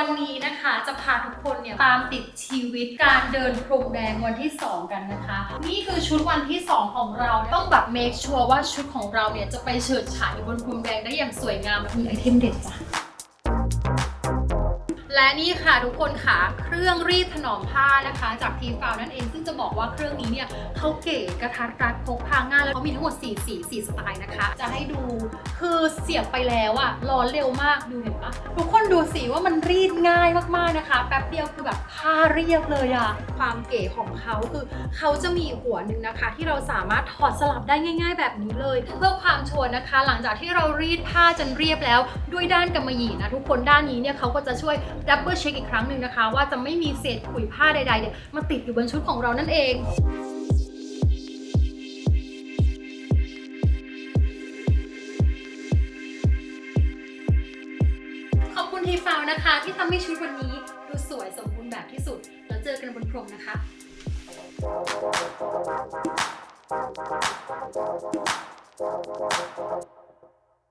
วันนี้นะคะจะพาทุกคนเนี่ยตามติดชีวิตการเดินพรมแดงวันที่ 2 กันนะคะ นี่คือชุดวันที่ 2 ของเราต้องแบบ make sure ว่าชุดของเราเนี่ยจะไปเฉิดฉายบนพรมแดงได้อย่างสวยงามมีไอเทมเด็ดจ้ะและนี่ค่ะทุกคนค่ะเครื่องรีดถนอมผ้านะคะ จากทีฟาวนั่นเองซึ่งจะบอกว่าเครื่องนี้เนี่ยเขาเก๋กระทัดรัดพกพาง่ายแล้วเขามีทั้งหมด4สี4สไตล์นะคะ จะให้ดู เสียบไปแล้วอะร้อนเร็วมากดูเห็นปะทุกคนดูสิว่ามันรีดง่ายมากๆนะคะ แป๊บเดียวคือแบบผ้าเรียบเลยอะความเก๋ของเขาคือเขาจะมีหัวหนึ่งนะคะ ที่เราสามารถถอดสลับได้ง่าย ๆ แบบนี้เลย เพื่อความชัวร์นะคะ หลังจากที่เรารีดผ้าจนเรียบแล้ว ด้วยด้านกำมะหยี่นะทุกคนด้านนี้เนี่ยเขาก็จะช่วยดับเบิลเช็คอีกครั้งหนึ่งนะคะ ว่าจะไม่มีเศษขุยผ้าใดๆเนี่ยมาติดอยู่บนชุดของเรานั่นเอง ทีฟาวนะคะ ที่ทำให้ชุดวันนี้ดูสวยสมบูรณ์แบบที่สุด แล้วเจอกันบนพรมนะคะ